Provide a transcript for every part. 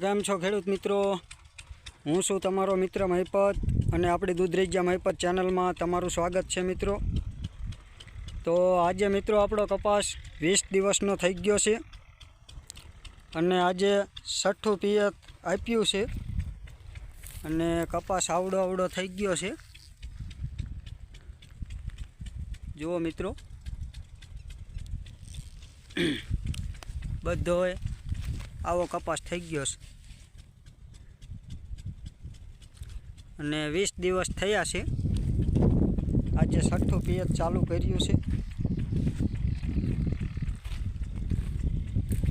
છો ખેડૂત મિત્રો? હું છું તમારો મિત્ર મહિપત અને આપણી દૂધરેજિયા મહિપત ચેનલમાં તમારું સ્વાગત છે મિત્રો. તો આજે મિત્રો આપણો કપાસ વીસ દિવસનો થઈ ગયો છે અને આજે છઠ્ઠું પિયત આપ્યું છે અને કપાસ આવડો આવડો થઈ ગયો છે. જુઓ મિત્રો. બધોય આવો કપાસ થઈ ગયો છે. અને વીસ દિવસ થયા છે. આજે છઠ્ઠું પિયત ચાલુ કર્યું છે.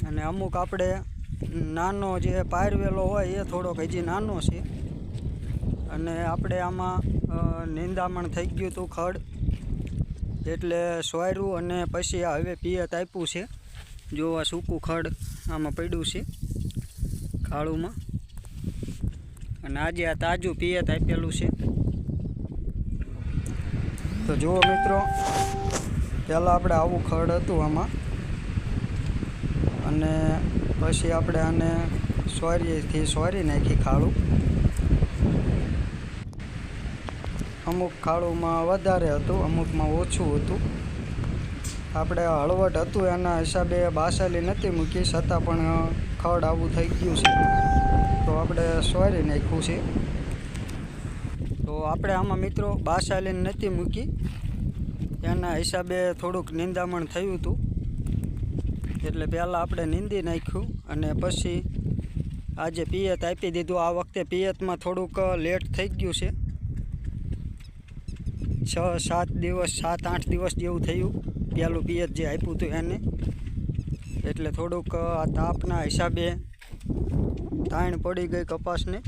અને અમુક આપણે નાનો જે પાયરવેલો હોય એ થોડોક હજી નાનો છે. અને આપણે આમાં નિંદામણ થઈ ગયું હતું ખડ. એટલે સોયરું અને પછી હવે પિયત આપ્યું છે. જો આ સૂકું ખડ આમાં પડ્યું છે ખાડુમાં અને આજે આ તાજું પિયત આપેલું છે. તો જુઓ મિત્રો, પહેલાં આપણે આવું ખડ હતું આમાં. અને પછી આપણે આને સોરીથી સોરી નાખી ખાડું અમુક ખાડુમાં વધારે હતું, અમુકમાં ઓછું હતું. આપણે હળવટ હતું એના હિસાબે બાસાલી નથી મૂકી, છતાં પણ ખડ આવું થઈ ગયું છે. તો આપણે સોરી નાખ્યું છે. તો આપણે આમાં મિત્રો બાસાલી નથી મૂકી. એના હિસાબે થોડુંક નિંદામણ થયું હતું. એટલે પહેલાં આપણે નીંદી નાખ્યું અને પછી આજે પિયત આપી દીધું. આ વખતે પિયતમાં થોડુંક લેટ થઈ ગયું છે. છ, સાત દિવસ, સાત, આઠ દિવસ જેવું થયું. પહેલું પિયત જે આપ્યું હતું એને. એટલે થોડુંક આ તાપના હિસાબે તાણ પડી ગઈ કપાસને.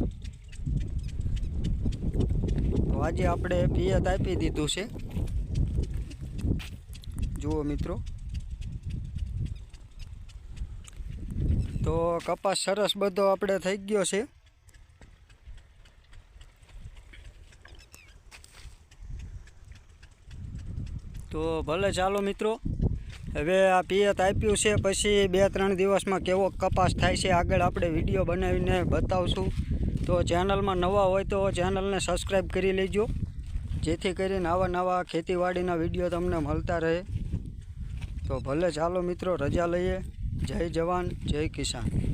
તો આજે આપણે પિયત આપી દીધું છે. જુઓ મિત્રો. તો કપાસ સરસ બધો આપણે થઈ ગયો છે. તો ભલે ચાલો મિત્રો, હવે આ પિયત આપ્યું છે, પછી બે ત્રણ દિવસમાં કેવો કપાસ થાય છે, આગળ આપણે વીડિયો બનાવીને બતાવશું. તો ચેનલમાં નવા હોય તો ચેનલને સબસ્ક્રાઈબ કરી લેજો, જેથી કરીને આવા નવા ખેતીવાડીના વીડિયો તમને મળતા રહે. તો ભલે ચાલો મિત્રો, રજા લઈએ. જય જવાન, જય કિસાન.